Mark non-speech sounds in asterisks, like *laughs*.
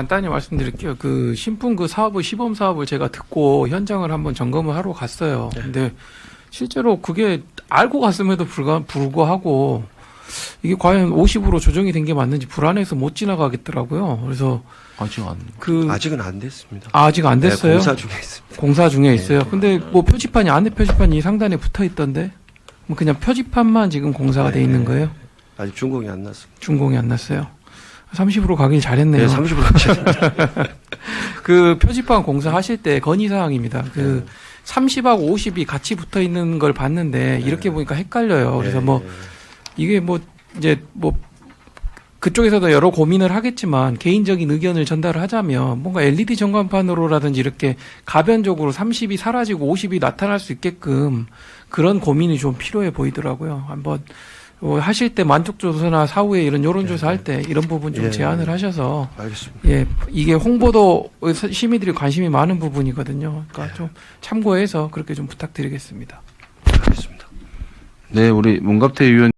간단히 말씀드릴게요. 그 신풍 그 사업을 시범 사업을 제가 듣고 현장을 한번 점검을 하러 갔어요. 네. 근데 실제로 그게 알고 갔음에도 불가, 불구하고 이게 과연 50으로 조정이 된 게 맞는지 불안해서 못 지나가겠더라고요. 그래서 아직 안. 그 아직은 안 됐습니다. 아직 안 네, 됐어요. 공사 중에 있습니다. 공사 중에 있어요. 네. 근데 뭐 표지판이 안에 표지판이 상단에 붙어 있던데 뭐 그냥 표지판만 지금 공사가 돼 네. 있는 거예요. 아직 준공이 안 났습니다. 준공이 안 났어요. 30으로 가길 잘했네요. 네, 30으로 가셨습니다. *laughs* 그 표지판 공사하실 때 건의사항입니다. 네. 그 30하고 50이 같이 붙어 있는 걸 봤는데 이렇게 보니까 헷갈려요. 그래서 뭐 이게 뭐 이제 뭐 그쪽에서도 여러 고민을 하겠지만 개인적인 의견을 전달을 하자면 뭔가 LED 전광판으로라든지 이렇게 가변적으로 30이 사라지고 50이 나타날 수 있게끔 그런 고민이 좀 필요해 보이더라고요. 한번 어, 하실 때 만족조사나 사후에 이런 여론조사 할 때 이런 부분 좀 예. 제안을 하셔서 알겠습니다. 예, 이게 홍보도 시민들이 관심이 많은 부분이거든요. 그러니까 좀 참고해서 그렇게 좀 부탁드리겠습니다. 알겠습니다. 네, 우리 문갑태 의원.